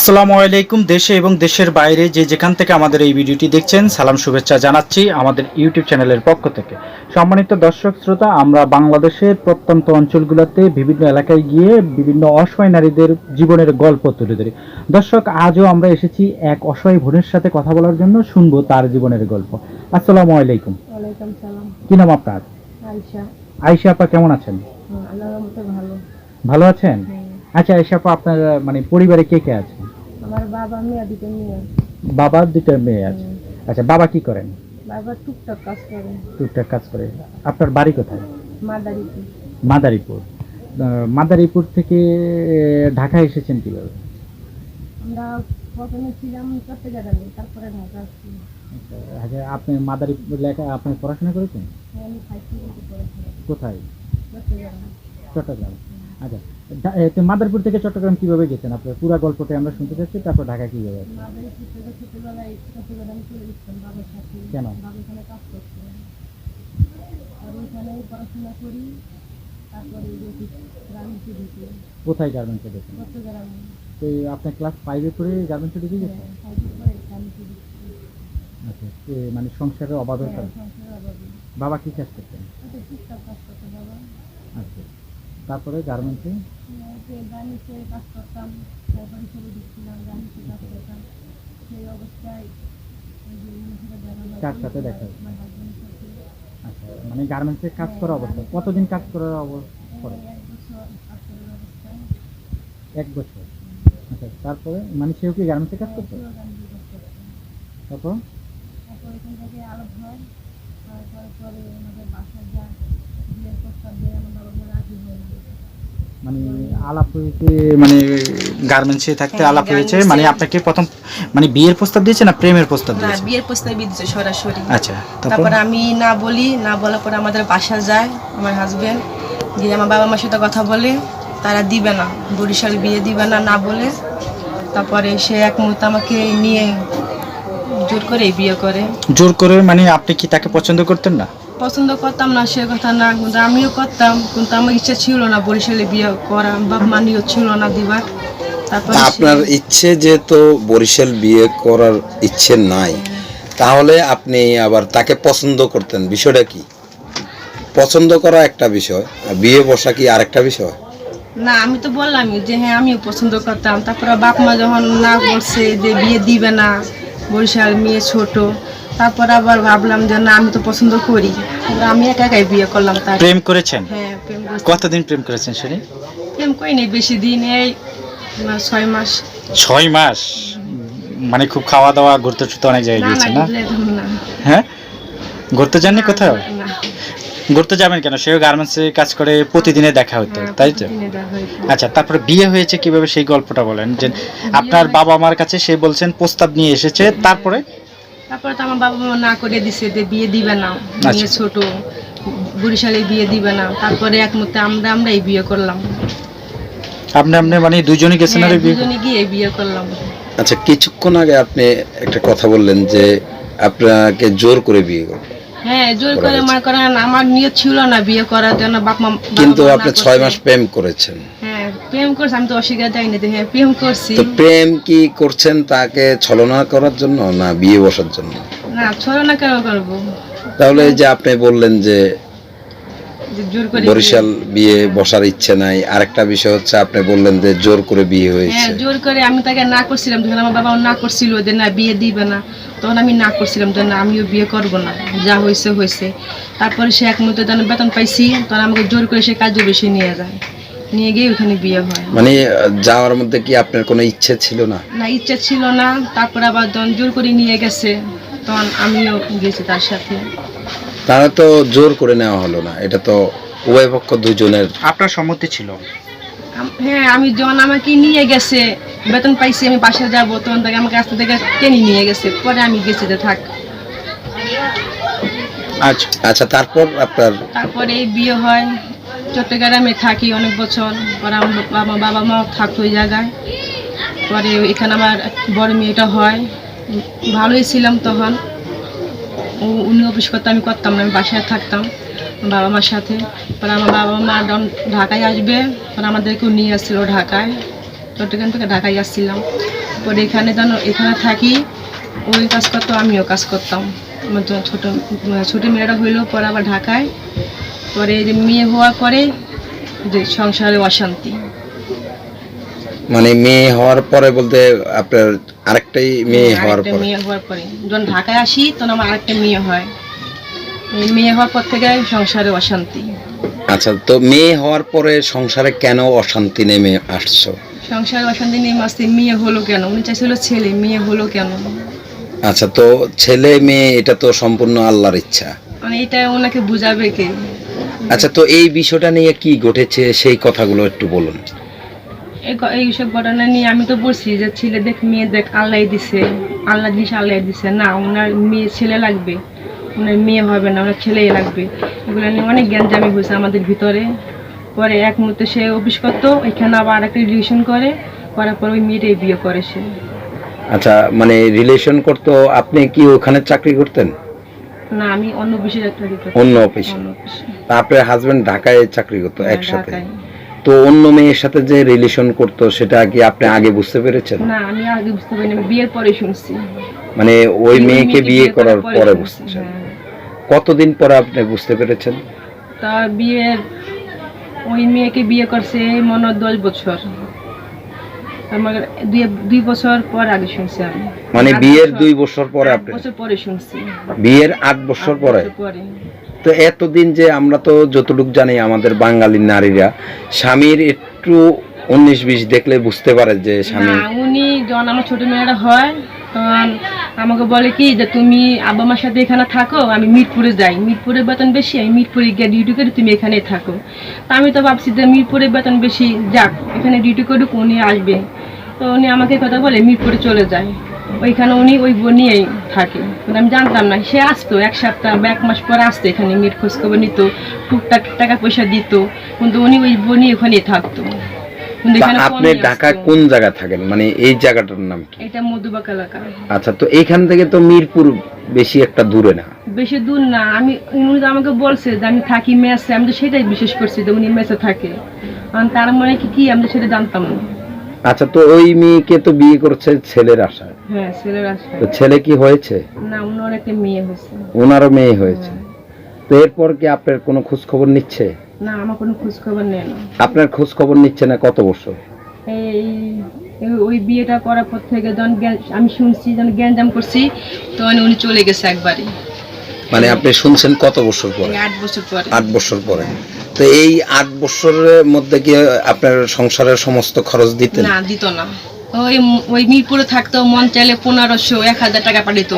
আসসালামু আলাইকুম দেশে এবং দেশের বাইরে যে যেখান থেকে আমাদের এই ভিডিওটি দেখছেন সালাম শুভেচ্ছা জানাচ্ছি আমাদের ইউটিউব চ্যানেলের পক্ষ থেকে। সম্মানিত দর্শক শ্রোতা আমরা বাংলাদেশের প্রত্যন্ত অঞ্চলগুলোতে বিভিন্ন এলাকায় গিয়ে বিভিন্ন অসহায় নারীদের জীবনের গল্প তুলে ধরি। দর্শক আজও আমরা এসেছি এক অসহায় বোনের সাথে কথা বলার জন্য শুনব তার জীবনের গল্প। আসসালামু আলাইকুম। কি নাম আপনার? আয়শা। আয়শা আপা কেমন আছেন? মতো ভালো। ভালো আছেন? আচ্ছা আয়শা আপা আপনার মানে পরিবারে কে কে আছে? আমার বাবা মেয়ে দুটো মেয়ে। বাবার দুটো মেয়ে আছে। আচ্ছা বাবা কি করেন? বাবা টুকটাক কাজ করে। টুকটাক কাজ করে। আপনার বাড়ি কোথায়? মাদারিতে মাদারীপুর। মাদারীপুর থেকে ঢাকা এসেছেন কীভাবে? আমরা প্রথমে ছিলাম চট্টগ্রামে তারপরে ঢাকা আচ্ছা আপনি মাদারীপুর লেখা আপনি পড়াশোনা করেছেন? হ্যাঁ, কোথায়? চট্টগ্রাম। আচ্ছা তো মাদারীপুর থেকে চট্টগ্রাম কীভাবে গেছেন? আপনার পুরো গল্পটা আমরা শুনতে চাচ্ছি তারপর ঢাকা কীভাবে কেন? কোথায় গার্মেন্টসে গেছেন চট্টগ্রামে। তো আপনার ক্লাস ফাইভে পড়ে গার্মেন্টসে ঢুকে গেছেন? গ্রামে ঢুকি আচ্ছা মানে সংসারের অভাবের হ্যাঁ, কারণে। বাবা কি কাজ করতেন ওটা টুকটাক কাজ করতো বাবা। আচ্ছা তারপরে গার্মেন্টসে কাজ করতাম। সেই অবস্থায় হয়, কার সাথে দেখা হয়? আচ্ছা মানে গার্মেন্টসে কাজ করা অবস্থা কতদিন কাজ করার অবস্থা এক বছর। আচ্ছা তারপরে? মানে সেও কি গার্মেন্টসে কাজ করতো? গার্মেন্টসে কাজ করতাম। তারপর? তারপর এখান থেকে আলাপ হয়, তারপর আমাদের বাসায় যায়, মানে আলাপ হয়েছে মানে গার্মেন্টসে থাকতে হ্যাঁ, আলাপ হয়েছে মানে আপনাকে প্রথম মানে বিয়ের প্রস্তাব দিয়েছে না প্রেমের প্রস্তাব দিয়েছে? বিয়ের প্রস্তাবই দিচ্ছে সরাসরি। আচ্ছা তারপর? তারপর আমি না বলি না বলার পরে আমাদের বাসা যায় আমার হাজবেন্ড গিয়ে আমার বাবা মার সাথে কথা বলে তারা দিবে না বরিশাল বিয়ে দিবে না না বলে। তারপরে সে এক মুহূর্তে আমাকে নিয়ে জোর করে বিয়ে করে। জোর করে মানে আপনি কি তাকে পছন্দ করতেন না? পছন্দ করতাম না সে কথা না কিন্তু আমিও করতাম কিন্তু আমার ইচ্ছা ছিল না বরিশালে বিয়ে করা বাপ মানিও ছিল না দিবার। তারপরে আপনার ইচ্ছে যেহেতু বরিশাল বিয়ে করার ইচ্ছে নাই তাহলে আপনি আবার তাকে পছন্দ করতেন বিষয়টা কি? পছন্দ করা একটা বিষয় আর বিয়ে বসা কি আরেকটা বিষয়? না আমি তো বললামই যে হ্যাঁ আমিও পছন্দ করতাম। তারপরে বাপ মা যখন না করছে যে বিয়ে দিবে না বরিশাল মেয়ে ছোট তারপর আবার ভাবলাম যে না আমি তো পছন্দ করি। আমি একা একাই বিয়ে করলাম তার। প্রেম করেছেন? হ্যাঁ প্রেম করছি। কতদিন প্রেম করেছেন সেটি প্রেম করিনি বেশি দিন এই ছয় মাস। ছয় মাস? মানে খুব খাওয়া দাওয়া ঘুরতে টুরতে অনেক জায়গায় না না গিয়েছেন না? এগুলো না। হ্যাঁ? ঘুরতে যাননি কোথাও? না ঘুরতে যাবেন কেন? সেও গার্মেন্টসে কাজ করে প্রতিদিনে দেখা হতো হ্যাঁ, তাই তো? প্রতিদিনে দেখা হইতো। আচ্ছা তারপরে বিয়ে হয়েছে কীভাবে সেই গল্পটা বলেন যে আপনার বাবা মার কাছে সে বলছেন প্রস্তাব নিয়ে এসেছে তারপরে? তারপরে তো আমার বাবা মা না করে দিছে যে বিয়ে দিবে না। আচ্ছা। মেয়ে ছোট বরিশালে বিয়ে দিবে না। তারপরে এক মুহূর্তে আমরা আমরাই বিয়ে করলাম। আপনি আপনি মানে দুজনে গেছেন আর হ্যাঁ, বিয়ে দুজনে গিয়ে বিয়ে করলাম। আচ্ছা কিছুক্ষণ আগে আপনি একটা কথা বললেন যে আপনাকে জোর করে বিয়ে করবেন হ্যাঁ জোর করে। মনে করেন আমার নিয়ত ছিল না বিয়ে করার জন্য বাপ মা কিন্তু আপনি। ছয় মাস প্রেম করেছেন। প্রেম করছি আমি তো অস্বীকার যাইনি যে হ্যাঁ প্রেম করছি। তো প্রেম কি করছেন তাকে ছলনা করার জন্য না বিয়ে বসার জন্য? না ছোড়ো না কেন করব? তাহলে যে আপনি বললেন যে যে জোর করে বরিশাল বিয়ে বসার ইচ্ছে নাই আরেকটা বিষয় হচ্ছে আপনি বললেন যে জোর করে বিয়ে হয়েছে। হ্যাঁ জোর করে আমি তাকে না করছিলাম যখন আমার বাবা না করছিল যে না বিয়ে দিবে না তখন আমি না করছিলাম যে না আমিও বিয়ে করব না যা হয়েছে হয়েছে। তারপরে সে এক মুহূর্তে বেতন পাইছি তখন আমাকে জোর করে সে কাজে বেশি নিয়ে যায়। নিয়ে গিয়ে ওখানে বিয়ে হয়। মানে যাওয়ার মধ্যে কি আপনার কোনো ইচ্ছে ছিল না? না ইচ্ছা ছিল না। তারপর আবার যখন জোর করে নিয়ে গেছে। তখন আমিও গেছি তার সাথে। তারা তো জোর করে নেওয়া হলো না। এটা তো উভয় পক্ষ দুজনের আপনার সম্মতি ছিল? আম- হ্যাঁ আমি যখন আমাকে নিয়ে গেছে বেতন পাইছি আমি বাসায় যাব তখন তাকে আমাকে রাস্তা থেকে টেনে নিয়ে গেছে। পরে আমি গেছি যে থাক। আচ্ছা। আচ্ছা তারপর আপনার তারপরে এই বিয়ে হয়। চট্টগ্রামে থাকি অনেক বছর। পরে আমার বাবা বাবা মা থাকতো ওই জায়গায়। পরে এখানে আমার বড় মেয়েটা হয়। ভালোই ছিলাম তখন। উ- উনি অফিস করতে আমি করতাম না, আমি বাসায় থাকতাম বাবা মার সাথে। পরে আমার বাবা মা ঢাকায় আসবে, পরে আমাদেরকেও নিয়ে আসছিল ঢাকায়। চট্টগ্রাম থেকে ঢাকায় আসছিলাম। পরে এখানে যেন এখানে থাকি, ওই কাজ করতো, আমিও কাজ করতাম। আমার ছোটো ছোটো মেয়েরা হইল, পরে আবার ঢাকায়। পরে যে মেয়ে হওয়ার পরে যে সংসারে অশান্তি। মানে মেয়ে হওয়ার পরে বলতে আপনার আরেকটাই মেয়ে হওয়ার পরে। মেয়ে হওয়ার পরে। যখন ঢাকায় আসি তখন আমার আরেকটা মেয়ে হয়। মেয়ে হওয়ার পর থেকে সংসারে অশান্তি। আচ্ছা তো মেয়ে হওয়ার পরে সংসারে কেন অশান্তি নেমে আসছো? সংসারে অশান্তি নিয়ে মাসতে মেয়ে হলো কেন? উনি চাইছিল ছেলে মেয়ে হলো কেন? আচ্ছা তো ছেলে মেয়ে এটা তো সম্পূর্ণ আল্লাহর ইচ্ছা। মানে এটা ওনাকে বুঝাবে কে? আচ্ছা তো এই বিষয়টা নিয়ে কি ঘটেছে? সেই কথাগুলো একটু বলুন। এই এইসব ঘটনা নিয়ে আমি তো বলছি যে ছেলে দেখ মেয়ে দেখ আল্লাহ দিছে আল্লাহ জিনিস আল্লাহ দিছে। না ওনার মেয়ে ছেলে লাগবে ওনার মেয়ে হবে না ওনার ছেলেই লাগবে। এগুলো নিয়ে অনেক জ্ঞানজামি হয়েছে আমাদের ভিতরে। পরে এক মুহূর্তে সে অফিস করতো এখানে আবার আরেকটা রিলেশন করে করার পর ওই মেয়েটাই বিয়ে করে সে। আচ্ছা মানে রিলেশন করতো আপনি কি ওখানে চাকরি করতেন? না আমি অন্য অফিসে একটা দিতে অন্য অফিসে। অন্য অফিসে। আপনার হাজবেন্ড ঢাকায় চাকরি করতো হ্যাঁ, একসাথে। তো অন্য মেয়ের সাথে যে রিলেশন করতো সেটা কি আপনি আগে বুঝতে পেরেছেন? না আমি আগে বুঝতে পারিনি বিয়ের পরে শুনছি। মানে ওই মেয়েকে বিয়ে করার পরে শুনছি, বুঝতেছেন হ্যাঁ। কতদিন পরে আপনি বুঝতে পেরেছেন? তা বিয়ের ওই মেয়েকে বিয়ে করছে মনে দশ বছর। আমার দুই দুই বছর পর আগে শুনছি আমি। মানে বিয়ের দুই বছর পরে আপনি বছর পরে শুনছি। বিয়ের আট বছর পরে। তো এতদিন যে আমরা তো যতটুকু জানি আমাদের বাঙালি নারীরা, স্বামীর একটু উনিশ বিশ দেখলে বুঝতে পারে যে স্বামী উনি যখন আমার ছোট মেয়েরা হয়, তখন আমাকে বলে কি যে, তুমি আব্বা মার সাথে এখানে থাকো, আমি মিরপুরে যাই। মিরপুরের বেতন বেশি, আমি মিরপুরে গিয়ে ডিউটি করি তুমি এখানে থাকো। তা আমি তো ভাবছি যে, মিরপুরের বেতন বেশি যাক, এখানে ডিউটি করুক, উনি আসবে। তো উনি আমাকে কথা বলে মিরপুরে চলে যায়। ওইখানে উনি ওই বোন নিয়েই থাকে। আমি জানতাম না সে আসতো এক সপ্তাহ বা এক মাস পরে আসতো এখানে মেয়ের খোঁজ খবর নিত টুকটাক টাকা পয়সা দিত কিন্তু উনি ওই বোনই ওখানেই থাকতো। এখানে আপনি আসতো। কোন জায়গায় থাকেন? মানে এই জায়গাটার নাম কি? এটা মধুবাগ এলাকা। আচ্ছা তো এইখান থেকে তো মিরপুর বেশি একটা দূরে না? বেশি দূর না। আমি উনি আমাকে বলছে যে আমি থাকি মেসে আমি তো সেটাই বিশেষ করছি যে উনি মেসে থাকে। আর তার মানে কি কি আমি তো সেটা জানতাম না। আচ্ছা তো ওই মেয়েকে তো বিয়ে করছে ছেলের আশায়। হ্যাঁ ছেলের আসে তো ছেলে কি হয়েছে? না উনার একটা মেয়ে হয়েছে। ওনারও মেয়ে হয়েছে। তো এরপর কি আপনার কোনো খোঁজ খবর নিচ্ছে? না আমার কোনো খোঁজ খবর নেই না। আপনার খোঁজ খবর নিচ্ছে না কত বছর? এই ওই বিয়েটা করার পর থেকে যখন আমি শুনছি যখন জ্ঞানজাম করছি তখন উনি চলে গেছে একবারই। মানে আপনি শুনছেন কত বছর পরে? আট বছর পরে। আট বছর পরে। তো এই আট বছরের মধ্যে কি আপনার সংসারের সমস্ত খরচ দিতেন? না দিত না। ওই ওই মিরপুরে থাকতো মন চাইলে পনেরোশো এক হাজার টাকা পাঠিত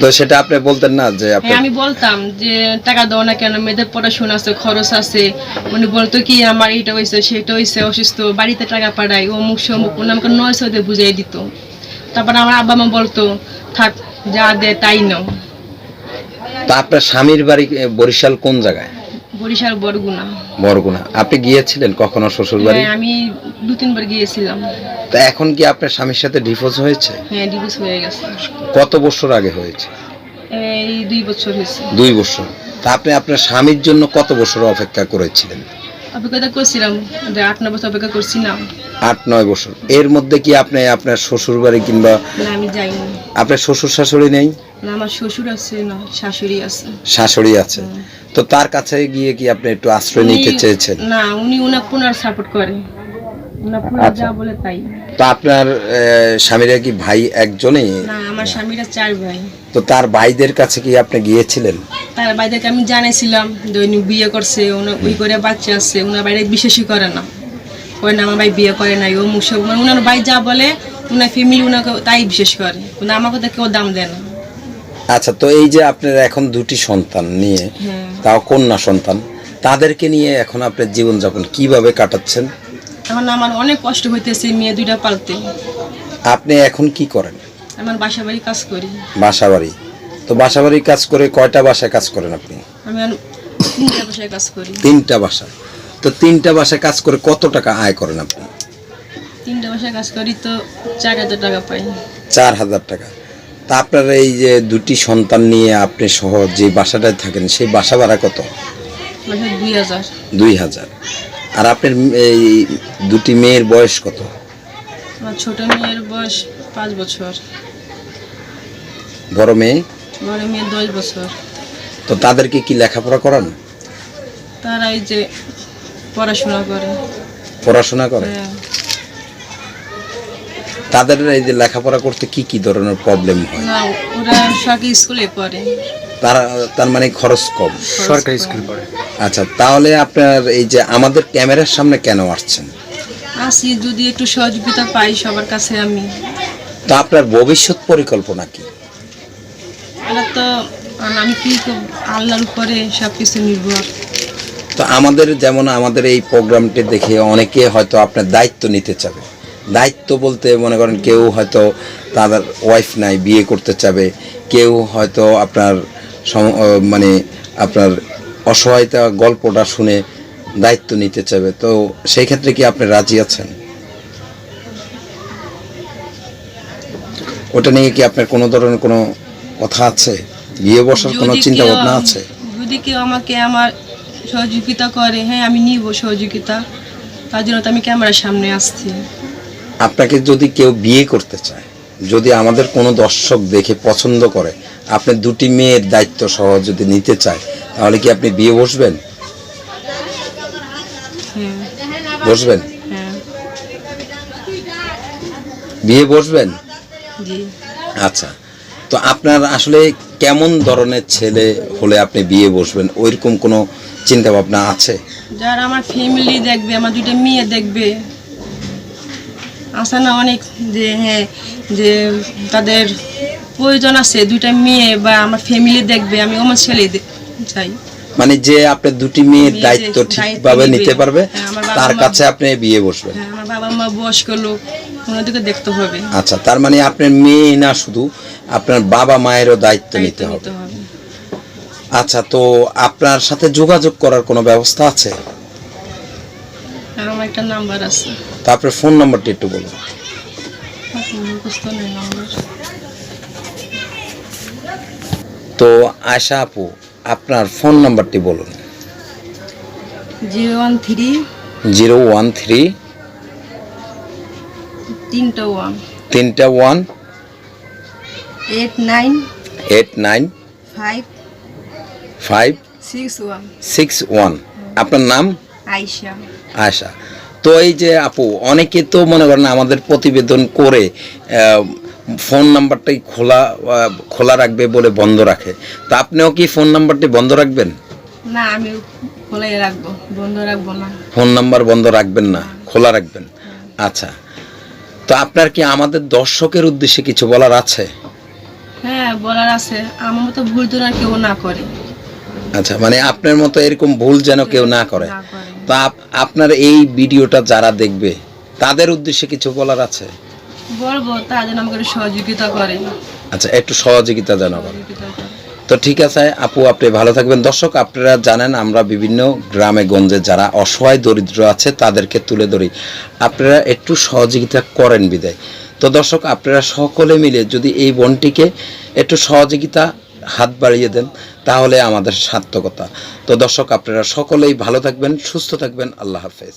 তো সেটা আপনি বলতেন না যে আপনি হ্যাঁ আমি বলতাম যে টাকা দাও না কেন? মেয়েদের পড়াশোনা আছে খরচ আছে। উনি বলতো কি আমার এইটা হয়েছে সেটা হয়েছে অসুস্থ বাড়িতে টাকা পাঠাই। অমুক সমুক উনি আমাকে নয়শো দিয়ে বুঝিয়ে দিত। তারপর আমার আব্বা মা বলতো থাক যা দে তাই নাও। তা আপনার স্বামীর বাড়ি বরিশাল কোন জায়গায়? বরিশাল বরগুনা। বরগুনা। আপনি গিয়েছিলেন কখনো শ্বশুর বাড়ি? হ্যাঁ আমি দু তিনবার গিয়েছিলাম। তা এখন কি আপনার স্বামীর সাথে ডিভোর্স হয়েছে? হ্যাঁ ডিভোর্স হয়ে গেছে। কত বছর আগে হয়েছে? এই দুই বছর হয়েছে। দুই বছর। তা আপনি আপনার স্বামীর জন্য কত বছর অপেক্ষা করেছিলেন? অভিজ্ঞতা করছিলাম আট নয় বছর অপেক্ষা করছি না আট নয় বছর। এর মধ্যে কি আপনি আপনার শ্বশুর বাড়ি কিংবা আমি যাইনি। আপনার শ্বশুর শাশুড়ি নেই? না আমার শ্বশুর আছে না শাশুড়ি আছে। শাশুড়ি আছে। তো তার কাছে গিয়ে কি আপনি একটু আশ্রয় নিতে চেয়েছেন? না উনি উনার পুনার সাপোর্ট করে। উনার পুনার আচ্ছা। বলে তাই। তো আপনার স্বামীরা কি ভাই একজনই? না আমার স্বামীরা চার ভাই। তো তার ভাইদের কাছে কি আপনি গিয়েছিলেন? তার বাইদেরকে আমি জানাইছিলাম যে বিয়ে করছে ওই করে বাচ্চা আছে ওনার বাইরে বিশ্বাসই করে না। কয় না আমার ভাই বিয়ে করে নাই ও মুসব উনার ভাই যা বলে উনার ফ্যামিলি উনাকে তাই বিশ্বাস করে। কিন্তু কেউ দাম দেয় না। আচ্ছা তো এই যে আপনার এখন দুটি সন্তান নিয়ে হ্যাঁ। তাও কন্যা সন্তান তাদেরকে নিয়ে এখন আপনার জীবনযাপন কীভাবে কাটাচ্ছেন? এখন আমার অনেক কষ্ট হইতেছে মেয়ে দুইটা পালতে। আপনি এখন কি করেন? আমার বাসা বাড়ি কাজ করি। বাসা বাড়ি তো বাসা বাড়ি কাজ করে কয়টা বাসায় কাজ করেন আপনি? আমি তিনটা বাসায় কাজ করি। তিনটা বাসা তো তিনটা বাসায় কাজ করে কত টাকা আয় করেন আপনি? তিনটা বাসায় কাজ করি তো চার হাজার টাকা পাই। চার হাজার টাকা। তা আপনার এই যে দুটি সন্তান নিয়ে আপনি সহ যে বাসাটায় থাকেন সেই বাসা ভাড়া কত? দুই হাজার। দুই হাজার। আর আপনার এই দুটি মেয়ের বয়স কত? আমার ছোট মেয়ের বয়স পাঁচ বছর। বড় মেয়ে? বড় মেয়ের দশ বছর। তো তাদেরকে কি লেখাপড়া করান? তারা এই যে পড়াশোনা করে। পড়াশোনা করে? হ্যাঁ। তাদের এই যে লেখাপড়া করতে কি কি ধরনের প্রবলেম হয়? না ওরা সরকারি স্কুলে পড়ে। তারা তার মানে খরচ কম। সরকারি স্কুল পড়ে। আচ্ছা তাহলে আপনার এই যে আমাদের ক্যামেরার সামনে কেন আসছেন? আসি যদি একটু সহযোগিতা পাই সবার কাছে আমি। তো আপনার ভবিষ্যৎ পরিকল্পনা কি? এটা তো আমি কি আল্লাহর উপরে সব কিছু নির্ভর। তো আমাদের যেমন আমাদের এই প্রোগ্রামটি দেখে অনেকে হয়তো আপনার দায়িত্ব নিতে চাবে। দায়িত্ব বলতে মনে করেন কেউ হয়তো তাদের ওয়াইফ নাই বিয়ে করতে চাবে। কেউ হয়তো আপনার মানে আপনার অসহায়তা গল্পটা শুনে দায়িত্ব নিতে চাবে তো সেই ক্ষেত্রে কি আপনি রাজি আছেন? ওটা নিয়ে কি আপনার কোনো ধরনের কোনো কথা আছে? বিয়ে বসার কোনো চিন্তা ভাবনা আছে? যদি কেউ আমাকে আমার সহযোগিতা করে হ্যাঁ আমি নিব সহযোগিতা। তার জন্য তো আমি ক্যামেরার সামনে আসছি। আপনাকে যদি কেউ বিয়ে করতে চায় যদি আমাদের কোনো দর্শক দেখে পছন্দ করে আপনি দুটি মেয়ের দায়িত্ব সহ যদি নিতে চায় তাহলে কি আপনি বিয়ে বসবেন? বসবেন? বিয়ে বসবেন? আচ্ছা। তো আপনার আসলে কেমন ধরনের ছেলে হলে আপনি বিয়ে বসবেন? ওইরকম কোনো চিন্তা ভাবনা আছে? যারা আমার ফ্যামিলি দেখবে আমার দুইটা মেয়ে দেখবে। আসে না অনেক যে হ্যাঁ যে তাদের প্রয়োজন আছে দুইটা মেয়ে বা আমার ফ্যামিলি দেখবে আমি আমার ছেলে চাই। মানে যে আপনার দুটি মেয়ের মেয়ে দায়িত্ব ঠিকভাবে নিতে পারবে হ্যাঁ, তার কাছে আপনি বিয়ে বসবেন। হ্যাঁ আমার বাবা মা বয়স্ক লোক ওনাদেরকে দেখতে হবে। আচ্ছা তার মানে আপনার মেয়ে না শুধু আপনার বাবা মায়েরও দায়িত্ব নিতে হবে। আচ্ছা তো আপনার সাথে যোগাযোগ করার কোনো ব্যবস্থা আছে? আমার একটা নাম্বার আছে। তারপরে ফোন নাম্বারটি একটু বলুন। তো আশা আপু আপনার ফোন নাম্বারটি বলুন। Zero one three zero one three তিনটা ওয়ান তিনটা one eight nine eight nine five five six one six one. আপনার নাম? আইসা আশা তো এই যে আপু অনেকে তো মনে করেন আমাদের প্রতিবেদন করে আহ, ফোন নাম্বারটাই খোলা খোলা রাখবে বলে বন্ধ রাখে। তা আপনিও কি ফোন নাম্বারটি বন্ধ রাখবেন? না আমি খোলাই রাখব বন্ধ রাখব না। ফোন নাম্বার বন্ধ রাখবেন না খোলা রাখবেন। আচ্ছা তো আপনার কি আমাদের দর্শকের উদ্দেশ্যে কিছু বলার আছে? হ্যাঁ বলার আছে। আমার মতো ভুল আর কেউ না করে। আচ্ছা মানে আপনার মতো এরকম ভুল যেন কেউ না করে। না করে। তো আপ- আপনার এই ভিডিওটা যারা দেখবে তাদের উদ্দেশ্যে কিছু বলার আছে? বলব তার জন্য আমাকে একটু সহযোগিতা করে। আচ্ছা একটু সহযোগিতা জানাবেন তো ঠিক আছে আপু আপনি ভালো থাকবেন। দর্শক আপনারা জানেন আমরা বিভিন্ন গ্রামে গঞ্জে যারা অসহায় দরিদ্র আছে তাদেরকে তুলে ধরি। আপনারা একটু সহযোগিতা করেন বিদায়। তো দর্শক আপনারা সকলে মিলে যদি এই বনটিকে একটু সহযোগিতা হাত বাড়িয়ে দেন তাহলে আমাদের সার্থকতা। তো দর্শক আপনারা সকলেই ভালো থাকবেন সুস্থ থাকবেন। আল্লাহ হাফেজ।